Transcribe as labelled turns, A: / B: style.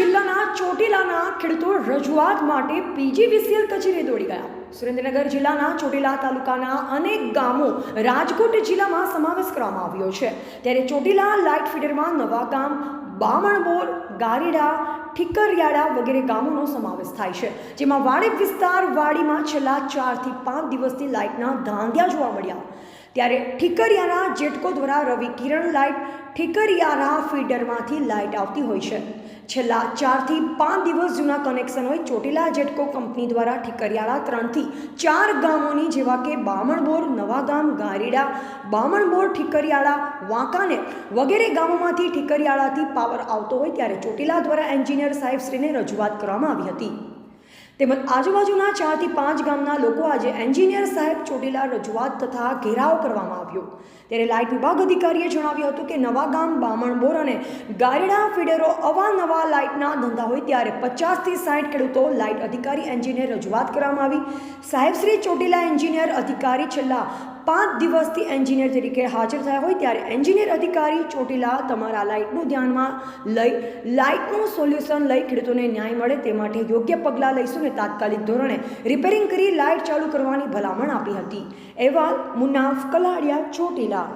A: જિલ્લાના ચોટીલાના ખેડૂતો રજૂઆત માટે પીજીવીસીએલ કચેરી દોડી ગયા. સુરેન્દ્રનગર જિલ્લાના ચોટીલા તાલુકાના અનેક ગામો રાજકોટ જિલ્લામાં સમાવેશ કરવામાં આવ્યો છે. ત્યારે ચોટીલા લાઇટ ફીડરમાં નવા ગામ બામણબોર, ગારીડા ઠીકરિયાળા વગેરે ગામોનો સમાવેશ થાય છે. જેમાં વાડી વિસ્તાર વાડીમાં છેલ્લા ચારથી પાંચ દિવસથી લાઇટના ધાંધિયા જોવા મળ્યા. ત્યારે ઠીકરિયાના જેટકો દ્વારા રવિ કિરણ લાઇટ, ઠીકરિયાના ફીડરમાંથી લાઇટ આવતી હોય છે. છેલ્લા ચારથી પાંચ દિવસ જૂના કનેક્શન હોય ચોટીલા જેટકો કંપની દ્વારા ઠીકરિયાળા ત્રણથી ચાર ગામોની જેવા કે બામણબોર, નવાગામ, ગારીડા, બામણબોર, ઠીકરિયાળા વાંકાને વગેરે ગામોમાંથી ઠીકરિયાળાથી પાવર આવતો હોય ત્યારે ચોટીલા દ્વારા એન્જિનિયર સાહેબશ્રીને રજૂઆત કરવામાં આવી હતી. તેમજ આજુબાજુના ચારથી પાંચ ગામના લોકો આજે એન્જિનિયર સાહેબ ચોટીલા રજૂઆત તથા ઘેરાવ કરવામાં આવ્યો. ત્યારે લાઇટ વિભાગ અધિકારીએ જણાવ્યું હતું કે નવા ગામ બામણબોર અને ગારેડા ફીડરો અવાનવા લાઇટના ધંધા હોય ત્યારે પચાસથી સાઠ ખેડૂતો લાઇટ અધિકારી એન્જિનિયર રજૂઆત કરવામાં આવી. સાહેબશ્રી ચોટીલા એન્જિનિયર અધિકારી છેલ્લા પાંચ દિવસથી એન્જિનિયર તરીકે હાજર થયા હોય ત્યારે એન્જિનિયર અધિકારી ચોટીલા તમારા લાઇટનું ધ્યાનમાં લઈ, લાઇટનું સોલ્યુશન લઈ ખેડૂતોને ન્યાય મળે તે માટે યોગ્ય પગલાં લઈશું ને તાત્કાલિક ધોરણે રિપેરિંગ કરી લાઇટ ચાલુ કરવાની ભલામણ આપી હતી. અહેવાલ મુનાફ કલાડિયા, ચોટીલા.